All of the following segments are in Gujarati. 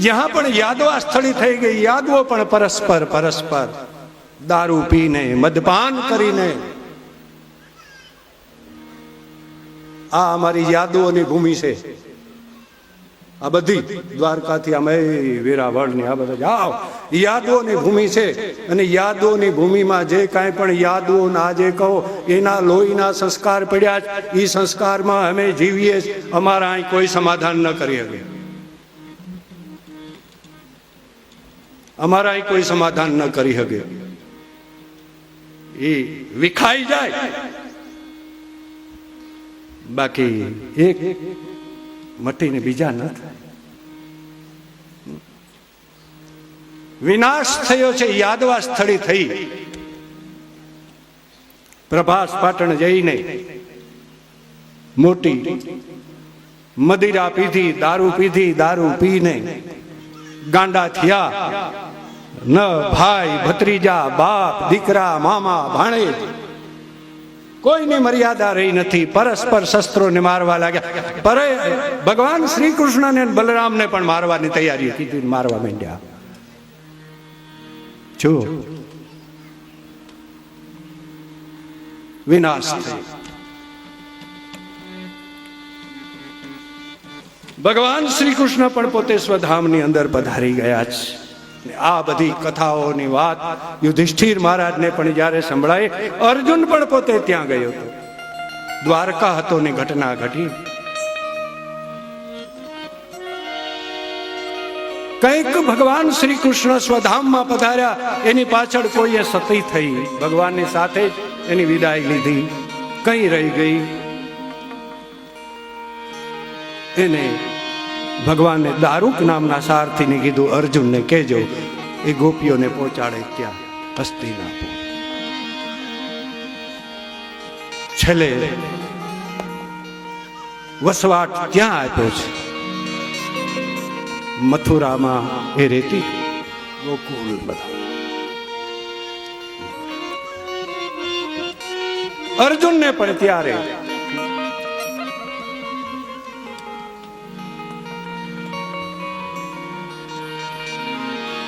જ્યાં પણ યાદવા સ્થળી થઈ ગઈ યાદવો પણ પરસ્પર પરસ્પર દારૂ પીને મદપાન કરીને આ અમારી યાદોની ભૂમિ છે આ બધી દ્વારકાથી અમે વેરાવળની આ બધા જાઓ. યાદોની ભૂમિ છે. અને યાદોની ભૂમિમાં જે કાંઈ પણ યાદો ના જે કહો, એના લોહીના સંસ્કાર પડ્યા એ સંસ્કારમાં અમે જીવીએ. અમારા અહીં કોઈ સમાધાન ન કરી શકે. અમારા કોઈ સમાધાન ન કરી શકે એ વિખાઈ જાય. બાકી એક મટીને બીજા ન વિનાશ થયો છે, યાદવા સ્થળી થઈ. પ્રભાસ પાટણ જઈને મોટી મદિરા પીધી, દારૂ પીધી, દારૂ પીને ગાંડા થયા. ન ભાઈ ભત્રીજા, બાપ, દીકરા, મામા ભાણેજ કોઈની મર્યાદા રહી નથી, પરસ્પર શસ્ત્રોને મારવા લાગ્યા. પર ભગવાન શ્રી કૃષ્ણને બલરામને પણ મારવાની તૈયારી કીધી મારવા માંડ્યા. જો વિનાશ ભગવાન શ્રી કૃષ્ણ પણ પોતે સ્વધામની અંદર પધારી ગયા છે. આ બધી કથાઓની વાત યુધિષ્ઠિર મહારાજને પણ જ્યારે સંભળાય, અર્જુન પણ પોતે ત્યાં ગયો હતો. દ્વારકા હતો ને ઘટના ઘટી. કંઈક ભગવાન શ્રી કૃષ્ણ સ્વધામમાં પધાર્યા, એની પાછળ કોઈએ સતી થઈ. ભગવાનની સાથે જ એની વિદાય લીધી. કઈ રહી ગઈ. એને ભગવાને દારૂક નામના સારથીને કીધું, અર્જુનને કહેજો, એ ગોપીઓને પહોંચાડે ત્યાં હસ્તિનાપુર છેલ્લે વસવાટ ત્યાં આપ્યો છે? મથુરામાં એ રેતી ગોકુળ બધા. અર્જુનને પણ ત્યારે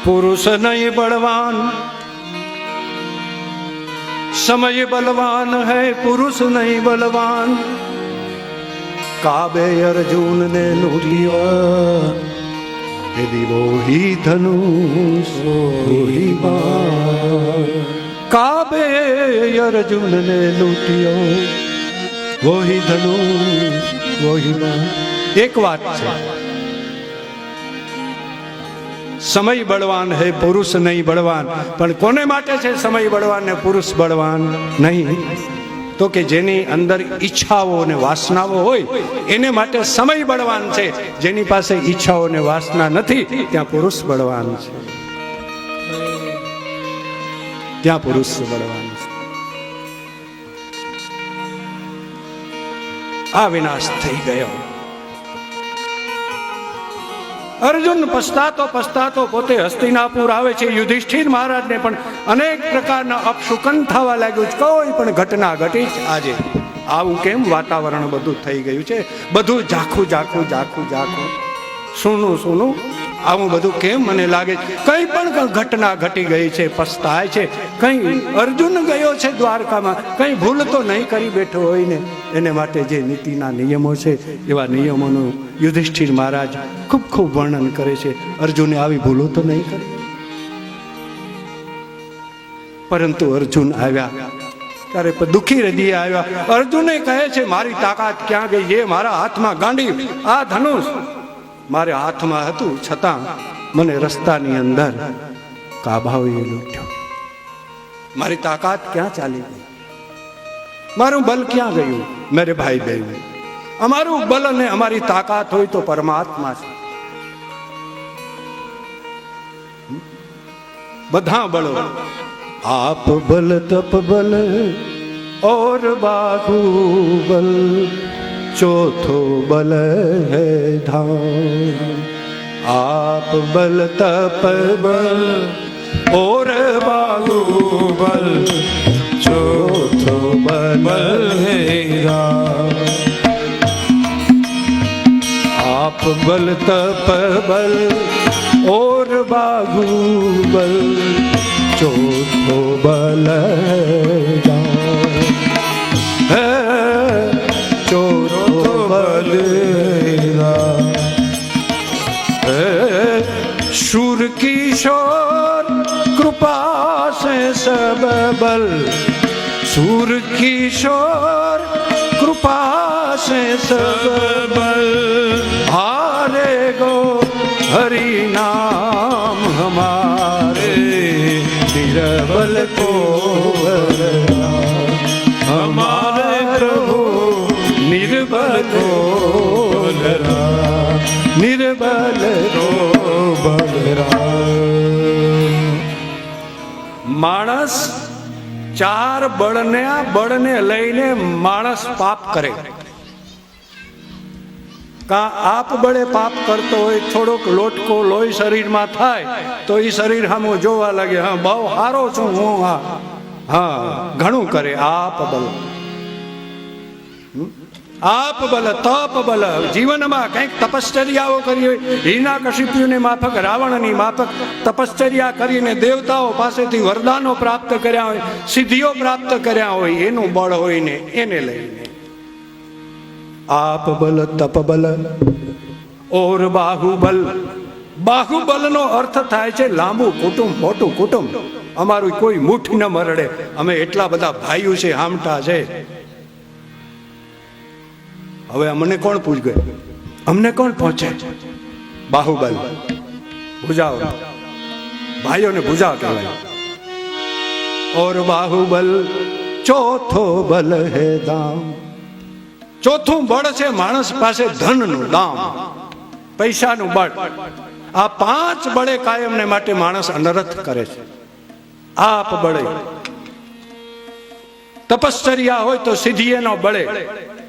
પુરુષ નહીં બળવાન. સમય બલવાન હૈ, પુરુષ નહીં બલવાન. કાબે અર્જુન ને નુરિયો હે દીવો હી ધનુષ હી કાબે અર્જુન ને લૂટ્યો વોહી ધનુષ વોહી એક વાત છે. સમય બળવાન હે પુરુષ નહીં બળવાન. પણ કોને માટે છે સમય બળવાન ને પુરુષ બળવાન? નહીં. તો કે જેની અંદર ઈચ્છાઓ અને વાસનાઓ હોય, એને માટે સમય બળવાન છે. જેની પાસે ઈચ્છાઓ અને વાસના નથી, ત્યાં પુરુષ બળવાન છે. ત્યાં પુરુષ બળવાન છે. આ વિનાશ થઈ ગયો. અર્જુન પસ્તાતો પસ્તાતો પોતે હસ્તિનાપુર આવે છે. યુધિષ્ઠિર મહારાજને પણ અનેક પ્રકારના અપશુકન થવા લાગ્યું છે. કોઈ પણ ઘટના ઘટી જ આજે આવું કેમ વાતાવરણ બધું થઈ ગયું છે? બધું ઝાખું ઝાખું ઝાખું ઝાખું. સૂનું સોનું આવું બધું કેમ મને લાગે કંઈ પણ ઘટના ઘટી ગઈ છે, પસ્તાય છે. કંઈ અર્જુન ગયો છે દ્વારકામાં. કંઈ ભૂલ તો નહીં કરી બેઠો હોય ને એને માટે જે નીતિના નિયમો છે, એવા નિયમોનું યુધિષ્ઠિર મહારાજ ખૂબ ખૂબ વર્ણન કરે છે. અર્જુને આવી ભૂલો તો નહીં કરી? પરંતુ અર્જુન આવ્યા. ત્યારે દુઃખી હૃદય આવ્યા. અર્જુને કહે છે, મારી તાકાત ક્યાં ગઈ? એ મારા હાથમાં ગાંડી. આ ધનુષ. મારે હાથમાં હતું છતાં મને રસ્તાની અંદર કાભાઓએ લૂંટ્યો. મારી તાકાત ક્યાં ચાલી ગઈ? મારું બલ ક્યાં ગયું? મેરે ભાઈ બહેન, અમારું બલ અને અમારી તાકાત હોય તો પરમાત્મા છે. બધા બળો, આપ બલ, તપ બલ, ઓર બાહુ બલ. चौथो बल है धाम आप बल तप बल और बाहुबल चौथो बल है राम आप बल तप बल और बाहुबल चौथो बल बल है शूर किशोर कृपा से सब बल सूर किशोर कृपा से सब बल हारे गो हरि नाम हमारे निरबल को बलराम। हमारे માણસ ચાર બળને બળને લઈને માણસ પાપ કરે. કા આપ બળે પાપ કરતો હોય, થોડોક લોટકો લોહી શરીરમાં થાય, તો એ શરીર હમ જોવા લાગે, હા, બહુ સારો છું હું, હા. હા, ઘણું કરે, આપ બલ આપ બલ, તપ બલ. જીવનમાં કંઈક તપશ્ચર્યાઓ કરી હોય હિના કશિપ્યુની માફક, રાવણની માફક તપશ્ચર્યા કરીને દેવતાઓ પાસેથી વરદાનો પ્રાપ્ત કર્યા હોય, સિદ્ધિઓ પ્રાપ્ત કર્યા હોય, એનું બળ હોય ને એને લઈને. આપ બલ, તપ બલ, ઓર બાહુબલ. બાહુબલનો અર્થ થાય છે લાંબુ, કુટુંબ, મોટું કુટુંબ. અમારું કોઈ મુઠ ન મરડે. અમે એટલા બધા ભાઈઓ છે, આમટા છે. હવે અમને કોણ પૂછ ગયું અમને કોણ પહોંચે? બાહુબલ. ભૂજાઓ. ભાઈઓને ભુજા કહેવાય. ઓર બાહુબલ, ચોથો બલ હે દામ. ચોથું બળ છે માણસ પાસે ધનનું દામ. પૈસાનું બળ. આ પાંચ બળે કાયમને માટે માણસ અનરથ કરે છે. આપ બળે. તપશ્ચર્યા હોય તો સિદ્ધિએનો બળે.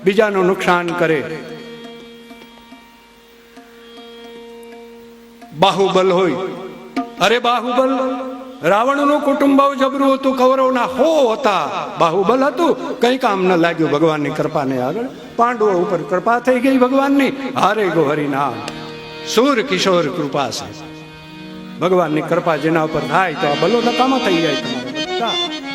બીજાનું નુકસાન કરે. બાહુબલ હોય. અરે બાહુબલ, રાવણનું કુટુંબ જબરું હતું, કૌરવના હો હતા. બાહુબલ હતું. કઈ કામ ન લાગ્યું ભગવાનની કૃપાને આગળ. પાંડવો ઉપર કૃપા થઈ ગઈ ભગવાનની. હારે ગો હરિનામ સૂર કિશોર કૃપા છે. ભગવાનની કૃપા જેના ઉપર થાય તો આ બલો નકામા થઈ જાય તમારે.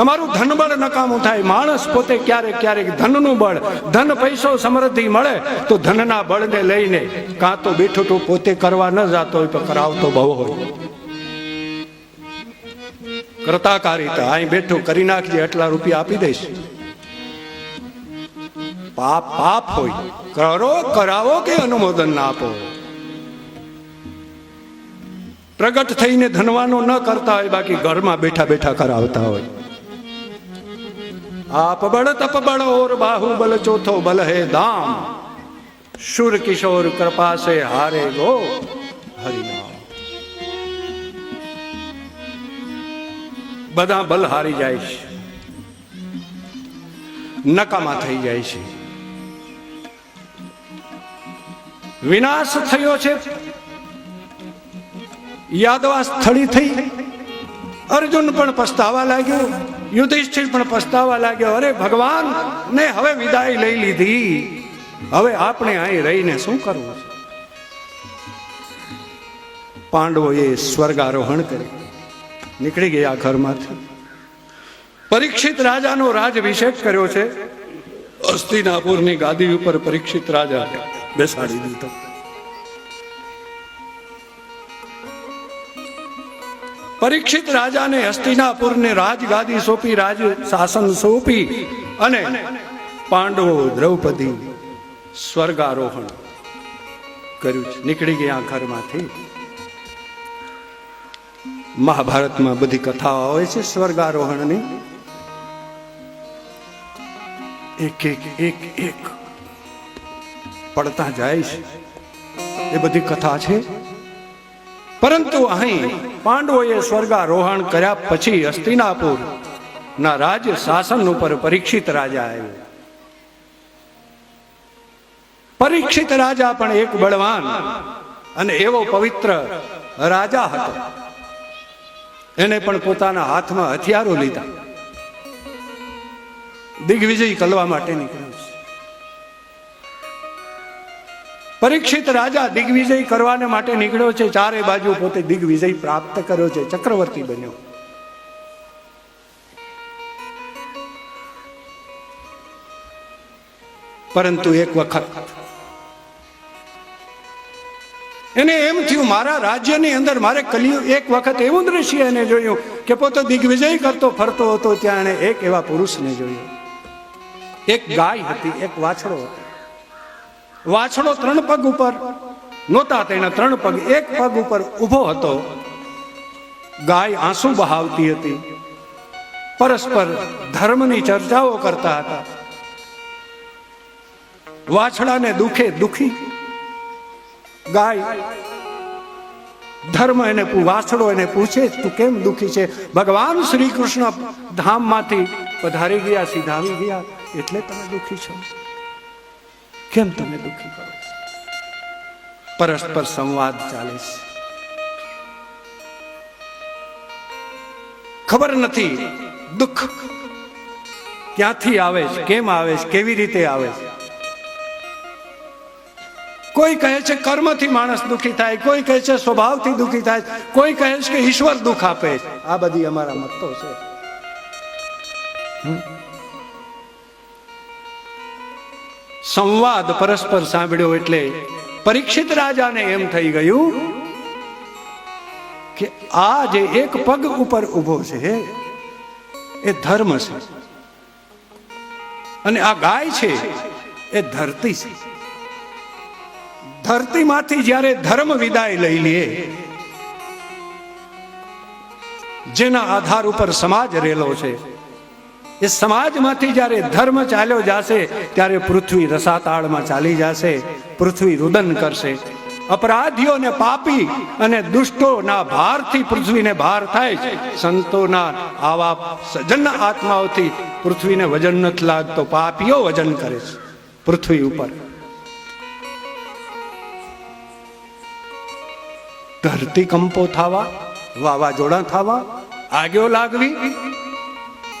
તમારું ધનબળ નકામું થાય. માણસ પોતે ક્યારેક ક્યારેક ધનનું બળ, ધન પૈસો સમૃદ્ધિ મળે તો ધનના બળને લઈને કાં તો બેઠું તો પોતે કરવા ન જાતો હોય તો કરાવતો બહુ હોય. કરતાકારિતા, અહીં બેઠું કરી નાખજે, એટલા રૂપિયા આપી દઈશ. પાપ પાપ હોય. કરો, કરાવો કે અનુમોદન ના આપો. પ્રગટ થઈને ધનવાનો ન કરતા હોય, બાકી ઘરમાં બેઠા બેઠા કરાવતા હોય. આપ બળ તપ બળ ઓર બાહુબલ ચોથો બલ હે દામ। શુર કિશોર કૃપા સે હારે ગો। હરિનામ બધા બલ હારી જાય છે। નકામા થઈ જાય છે। વિનાશ થયો છે। યાદવા સ્થળી થઈ। અર્જુન પણ પસ્તાવા લાગ્યો। યુધિષ્ઠિર પણ પસ્તાવા લાગ્યો, અરે ભગવાન ને હવે વિદાય લઈ લીધી. હવે આપણે અહીં રહીને શું કરવું પાંડવોએ સ્વર્ગારોહણ કર્યું. નીકળી ગયા ઘરમાંથી. પરીક્ષિત રાજાનો રાજભિષેક કર્યો છે. અસ્તિનાપુરની ગાદી ઉપર પરીક્ષિત રાજા બેસાડી દીધો. પરીક્ષિત રાજાને હસ્તિનાપુરને રાજગાદી સોંપી, રાજ શાસન સોંપી અને પાંડવો દ્રૌપદી સ્વર્ગારોહણ કર્યું છે. નીકળી ગયા ઘરમાંથી. મહાભારતમાં બધી કથાઓ આવે છે સ્વર્ગારોહણની. એક એક એક એક પડતા જાય છે. એ બધી કથા છે. પરંતુ અહીં પાંડવોએ સ્વર્ગારોહણ કર્યા પછી હસ્તિનાપુર ના રાજ્ય શાસન ઉપર પરીક્ષિત રાજા આવ્યો. પરીક્ષિત રાજા પણ એક બળવાન અને એવો પવિત્ર રાજા હતો. એને પણ પોતાના હાથમાં હથિયારો લીધા. દિગ્વિજય કરવા માટે નીકળ્યો. પરીક્ષિત રાજા દિગ્વિજય કરવાને માટે નીકળ્યો છે. ચારે બાજુ પોતે દિગ્વિજય પ્રાપ્ત કર્યો છે. ચક્રવર્તી બન્યો. પરંતુ એક વખત એને એમ થયું, મારા રાજ્યની અંદર મારે કલિયું એક વખત એવું દ્રશ્ય એને જોયું કે પોતે દિગ્વિજય કરતો ફરતો હતો ત્યાં એણે એક એવા પુરુષને જોયો. એક ગાય હતી, એક વાછડો હતો. વાછડો ત્રણ પગ ઉપર, નહોતા તેના ત્રણ પગ, એક પગ ઉપર ઊભો હતો. ગાય આંસુ બહાવતી હતી. પરસ્પર ધર્મની ચર્ચાઓ કરતા હતા. વાછડાને દુખે દુખી. ગાય, ધર્મ એને વાછડો એને પૂછે, તું કેમ દુખી છે? ભગવાન શ્રી કૃષ્ણ ધામમાંથી પધારી ગયા સીધાવી ગયા, એટલે તમે દુખી છો. કેમ તમે દુઃખી કરો પરસ્પર સંવાદ ચાલે છે. ખબર નથી દુઃખ ક્યાંથી આવે છે, કેમ આવે છે, કેવી રીતે આવે છે? કોઈ કહે છે કર્મથી માણસ દુઃખી થાય, કોઈ કહે છે સ્વભાવથી દુઃખી થાય, કોઈ કહે છે કે ઈશ્વર દુઃખ આપે છે. આ બધી અમારા મતો છે. હમ? સંવાદ પરસ્પર સાંભળ્યો એટલે પરીક્ષિત રાજાને એમ થઈ ગયું કે આ જે એક પગ ઉપર ઊભો છે, એ ધર્મ છે. અને આ ગાય છે, એ ધરતી છે. ધરતીમાંથી જ્યારે ધર્મ વિદાય લઈ લે, જેના આધાર ઉપર સમાજ રહેલો છે એ સમાજમાંથી જ્યારે ધર્મ ચાલ્યો જશે, ત્યારે પૃથ્વી રસાતાળમાં ચાલી જશે, પૃથ્વી રુદન કરશે. અપરાધીઓને પાપી અને દુષ્ટોના ભારથી પૃથ્વીને ભાર થાય છે. સંતોના આવા સજન આત્માઓથી પૃથ્વીને વજન નથી લાગતો, પાપીઓ વજન કરે છે પૃથ્વી ઉપર. ધરતી કંપો થવા, વાવાઝોડા થવા આગિયો લાગવી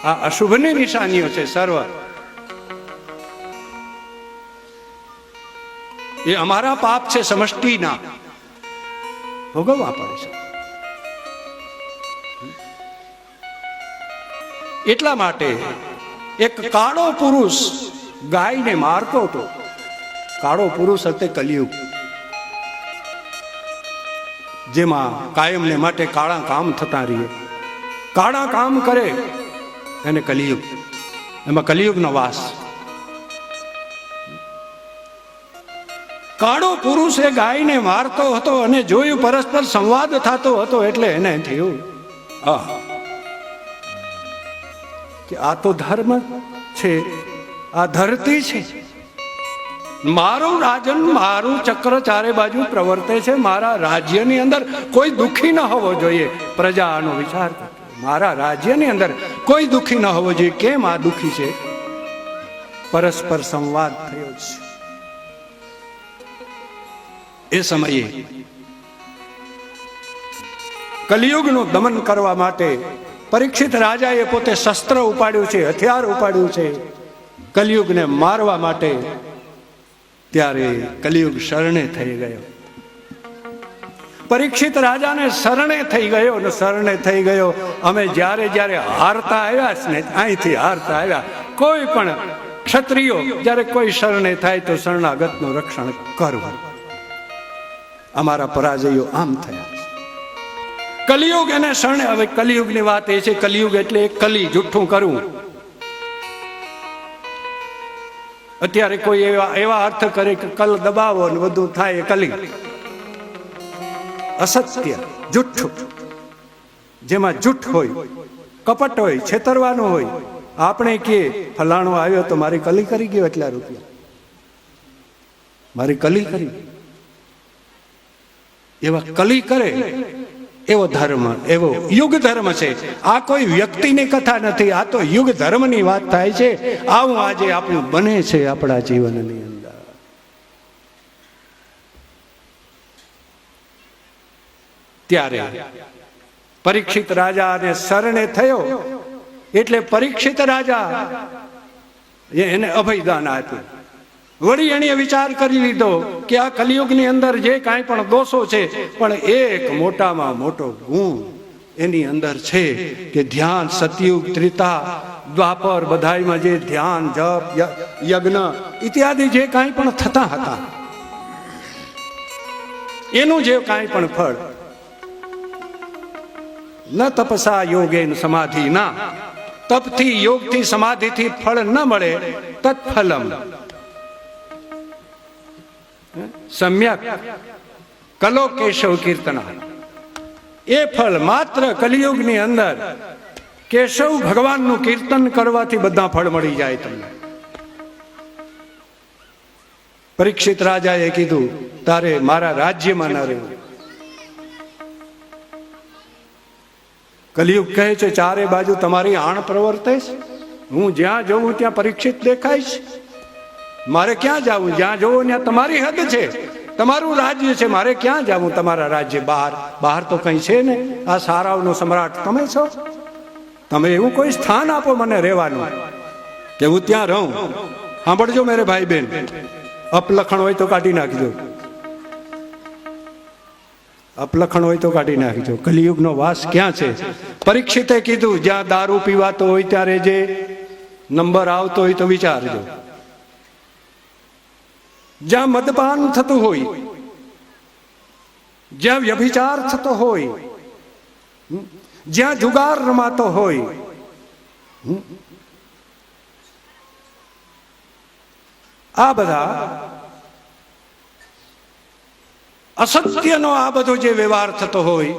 આ અશુભની નિશાનીઓ છે સર્વ. એ અમારા પાપ છે સમષ્ટિના. ભોગવવા પડે છે. એટલા માટે એક કાળો પુરુષ ગાયને મારતો હતો. કાળો પુરુષ હતો કલિયુગ. જેમાં કાયમને માટે કાળા કામ થતા રહીએ. કાળા કામ કરે એને કલિયુગ. એમાં કલિયુગનો વાસ. કાળો પુરુષ એ ગાયને મારતો હતો અને જોયું પરસ્પર સંવાદ થતો હતો એટલે એને થયું, આહ, કે આ તો ધર્મ છે, આ ધરતી છે. મારું રાજન મારું ચક્ર ચારે બાજુ પ્રવર્તે છે. મારા રાજ્યની અંદર કોઈ દુખી ન હોવો જોઈએ. પ્રજાનો વિચાર. મારા રાજ્યની અંદર કોઈ દુખી ન હોવો જોઈએ. કેમ આ દુખી છે? પરસ્પર સંવાદ થયો છે. એ સમયે કલિયુગનું દમન કરવા માટે પરીક્ષિત રાજાએ પોતે શસ્ત્ર ઉપાડ્યું છે, હથિયાર ઉપાડ્યું છે. કલિયુગને મારવા માટે ત્યારે કલિયુગ શરણે થઈ ગયો. પરીક્ષિત રાજાને શરણે થઈ ગયો ને શરણે થઈ ગયો. અમે જ્યારે જ્યારે હારતા આવ્યા ને અહીંથી હારતા આવ્યા. કોઈ પણ ક્ષત્રિયો જ્યારે કોઈ શરણે થાય તો શરણાગતનું રક્ષણ કરવું. અમારા પરાજયો આમ થયા. કલિયુગ એને શરણે હવે કલિયુગની વાત એ છે, કલિયુગ એટલે કલી, જુઠ્ઠું કરવું. અત્યારે કોઈ એવા એવા અર્થ કરે કે કલ દબાવો ને બધું થાય કલી. અસત્ય, જુઠ્ઠું. જેમાં જૂઠ હોય, કપટ હોય, છેતરવાનું હોય, આપણે કે ફલાણો આવ્યો તો મારી કલી કરી ગયો એટલા રૂપિયા. મારી કલી કરી. એવા કલી કરે, એવો ધર્મ, એવો યુગ ધર્મ છે. આ કોઈ વ્યક્તિની કથા નથી, આ તો યુગ ધર્મની વાત થાય છે. આવું આજે આપણું બને છે આપણા જીવનની અંદર. ત્યારે પરીક્ષિત રાજાને શરણે થયો. એટલે પરીક્ષિત રાજા એને અભયદાન આપ્યું. વળી એણે વિચાર કરી લીધો કે આ કલિયુગની અંદર જે કાંઈ પણ દોષો છે, પણ એક મોટામાં મોટો ગુણ એની અંદર છે કે ધ્યાન સતયુગ, ત્રિતા, દ્વાપર બધાઈમાં જે ધ્યાન, જપ યજ્ઞ ઇત્યાદિ જે કાંઈ પણ થતા હતા. એનું જે કાંઈ પણ ફળ ન તપસા યોગેન સમાધિ ના. તપથી યોગથી સમાધિથી ફળ ન મળે, તત્ફલમ. સમ્યક. કલો કેશવ કીર્તના. એ ફળ માત્ર કલિયુગની અંદર કેશવ ભગવાનનું કીર્તન કરવાથી બધા ફળ મળી જાય તમને. પરીક્ષિત રાજાએ કીધું, તારે મારા રાજ્યમાં ન રહેવું. કલિયુગ કહે છે, ચારે બાજુ તમારી આણ પ્રવર્તે છે હું જ્યાં જઉં ત્યાં પરીક્ષિત દેખાય છે મારે ક્યાં જવું? જ્યાં જવું ત્યાં તમારી હદ છે. તમારું રાજ્ય છે. મારે ક્યાં જવું? તમારા રાજ્ય બહાર. બહાર તો કંઈ છે ને. આ સારાઓનો સમ્રાટ તમે છો. તમે એવું કોઈ સ્થાન આપો મને રહેવાનું, કે હું ત્યાં રહું. સાંભળજો મેરે ભાઈ બહેન અપલખણ હોય તો કાઢી નાખજો. અપલખણ હોય તો કાઢી નાખજો. કલિયુગનો વાસ ક્યાં છે? પરીક્ષિતે કીધું, જ્યાં દારૂ પીવાતો હોય ત્યારે જે નંબર આવતો હોય તો વિચારજો. જ્યાં મદપાન થતું હોય, જ્યાં વ્યભિચાર થતો હોય, જ્યાં જુગાર રમાતો હોય, આ બધા અસત્યનો આ બધો જે વ્યવહાર થતો હોય,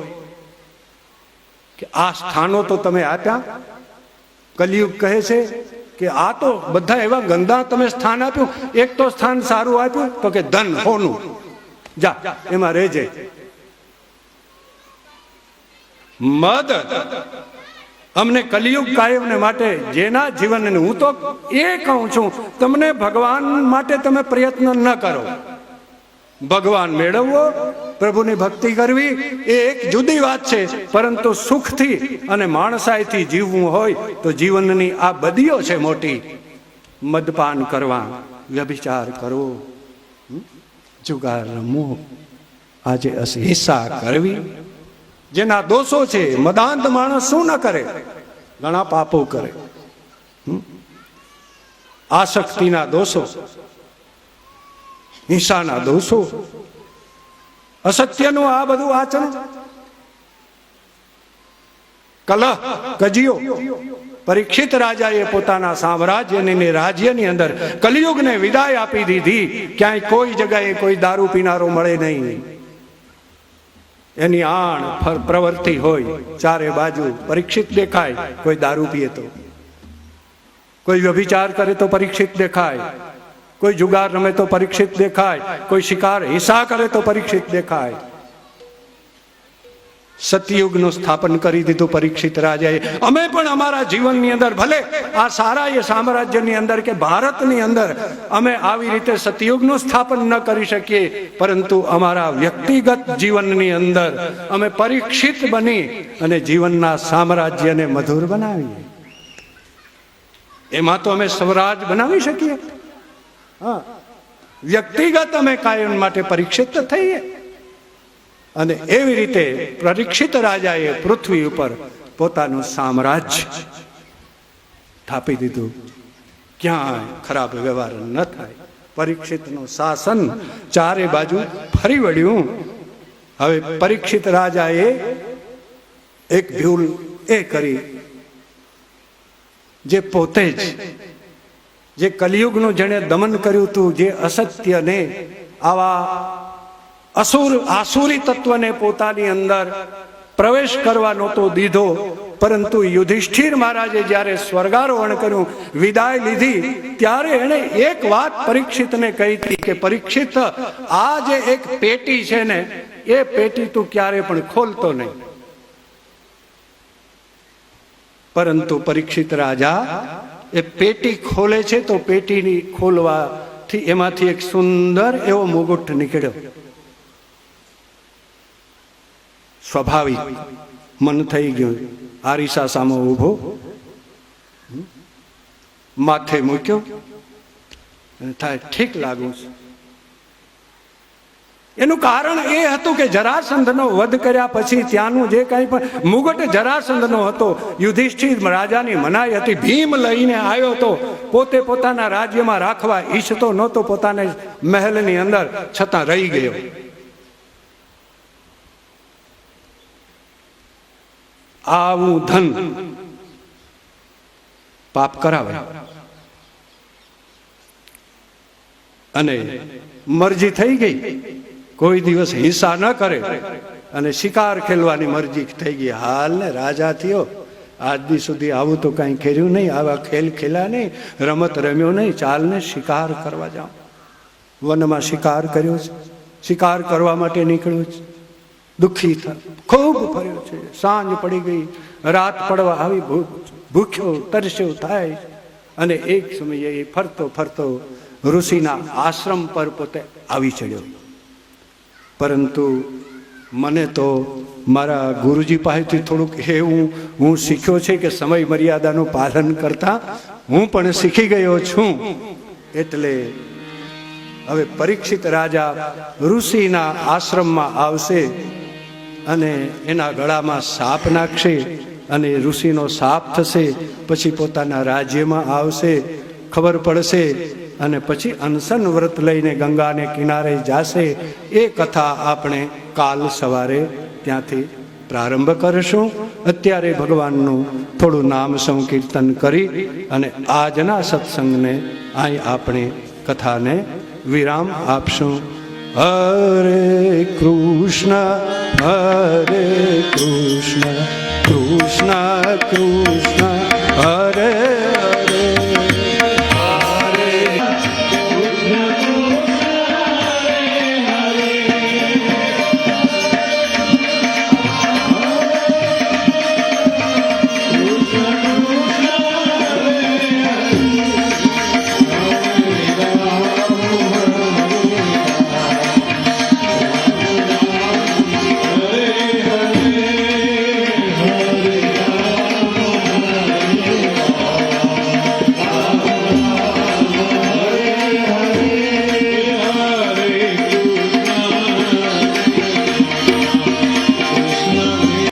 કે આ સ્થાનો તો તમે આપ્યા. કલિયુગ કહે છે કે આ તો બધા એવા ગંદા તમે સ્થાન આપ્યું. એક તો સ્થાન સારું આપ્યું, તો કે ધન હોનું. જા, એમાં રહેજે. મદ. અમને કલિયુગ કાયમને માટે જેના જીવનને હું તો એ કહું છું, તમને ભગવાન માટે તમે પ્રયત્ન ન કરો. ભગવાન મેળવવો, પ્રભુની ભક્તિ કરવી, એ એક જુદી વાત છે. પરંતુ સુખથી અને માણસાઈથી જીવવું હોય તો જીવનની આ બદીઓ છે મોટી. મદપાન કરવા, વ્યભિચાર કરવો જુગાર રમવો. આજે હિંસા કરવી. જેના દોષો છે, મદાંત માણસ શું ન કરે? ઘણા પાપો કરે? આસક્તિના દોષો. હિંસાના દોષો અસત્યનું આ બધું આચરણ કલહ, કજિયો. પરીક્ષિત રાજાએ પોતાના સામ્રાજ્યની રાજ્યની અંદર, કલિયુગને વિદાય આપી દીધી. ક્યાંય કોઈ જગ્યાએ કોઈ દારૂ પીનારો મળે નહીં. એની આણ પ્રવર્તી હોય, ચારે બાજુ પરીક્ષિત દેખાય, કોઈ દારૂ પીએ તો. કોઈ વ્યભિચાર કરે તો પરીક્ષિત દેખાય. કોઈ જુગાર રમે તો પરીક્ષિત દેખાય, કોઈ શિકાર હિસા કરે તો પરીક્ષિત દેખાય. સતયુગનું સ્થાપન કરી દીધું પરીક્ષિત રાજાએ. અમે પણ અમારા જીવનની અંદર, ભલે આ સારા એ સામ્રાજ્યની અંદર કે ભારતની અંદર, અમે આવી રીતે સતયુગનું સ્થાપન ન કરી શકીએ, પરંતુ અમારા વ્યક્તિગત જીવનની અંદર અમે પરીક્ષિત બની અને જીવનના સામ્રાજ્યને મધુર બનાવીએ. એમાં તો અમે સ્વરાજ બનાવી શકીએ. હા. વ્યક્તિગત અમે કાયમ માટે પરીક્ષિત થઈએ. અને એવી રીતે પરીક્ષિત રાજાએ પૃથ્વી ઉપર પોતાનું સામ્રાજ્ય સ્થાપી દીધું. ક્યાંય ખરાબ વ્યવહાર ન થાય. પરીક્ષિતનું શાસન ચારે બાજુ ફરી વળ્યું. હવે પરીક્ષિત રાજાએ એક ભૂલ એ કરી, જે પોતે જ જે કલિયુગનું જેણે દમન કર્યું હતું, જે અસત્યને, આવા અસુર, આસુરી તત્વને પોતાની અંદર પ્રવેશ કરવા નહોતો દીધો. પરંતુ યુધિષ્ઠિર મહારાજે જ્યારે સ્વર્ગારોહણ કર્યું, વિદાય લીધી, ત્યારે એણે એક વાત પરીક્ષિતને કહી હતી કે, પરીક્ષિત, આ જે એક પેટી છે ને, એ પેટી તું ક્યારે પણ ખોલતો નહીં. પરંતુ પરીક્ષિત રાજા એ પેટી ખોલે છે તો પેટીની ખોલવાથી એમાંથી એક સુંદર એવો મુગુટ નીકળ્યો. સ્વાભાવિક મન થઈ ગયું. આરીસા સામે ઊભો. માથે મૂક્યો. થાય ઠીક લાગુ છે. એનું કારણ એ હતું કે જરાસંધનો વધ કર્યા પછી ત્યાંનું જે કંઈ પણ મુગટ જરાસંધનો હતો, યુધિષ્ઠિર રાજાની મનાઈ હતી, ભીમ લઈને આવ્યો તો પોતે પોતાના રાજ્યમાં રાખવા ઈચ્છતો નહોતો, પોતાને મહેલની અંદર છતાં રહી ગયો. આવું ધન પાપ કરાવે. અને મરજી થઈ ગઈ. કોઈ દિવસ હિંસા ન કરે અને શિકાર ખેલવાની મરજી થઈ ગઈ. હાલ ને રાજા થયો. આજની સુધી આવું તો કાંઈ ખેર્યું નહીં. આવા ખેલ ખેલા નહીં. રમત રમ્યો નહીં. ચાલને શિકાર કરવા જાઓ. વનમાં શિકાર કર્યો છે. શિકાર કરવા માટે નીકળ્યો છે. દુઃખી થયો. ખૂબ ફર્યો છે. સાંજ પડી ગઈ. રાત પડવા આવી ભૂખ ભૂખ્યો, તરસ્યો થાય અને એક સમયે ફરતો ફરતો ઋષિના આશ્રમ પર પોતે આવી ચડ્યો. પરંતુ મને તો મારા ગુરુજી પાસેથી થોડુંક એવું હું શીખ્યો છે કે સમય મર્યાદાનું પાલન કરતા હું પણ શીખી ગયો છું. એટલે હવે પરીક્ષિત રાજા ઋષિના આશ્રમમાં આવશે અને એના ગળામાં સાપ નાખશે અને ઋષિનો સાપ થશે, પછી પોતાના રાજ્યમાં આવશે. ખબર પડશે અને પછી અનશન વ્રત લઈને ગંગાને કિનારે જાશે, એ કથા આપણે કાલ સવારે ત્યાંથી પ્રારંભ કરીશું. અત્યારે ભગવાનનું થોડું નામ સંકીર્તન કરી અને આજના સત્સંગને અહીં આપણે કથાને વિરામ આપશું. હરે કૃષ્ણ હરે કૃષ્ણ કૃષ્ણ કૃષ્ણ.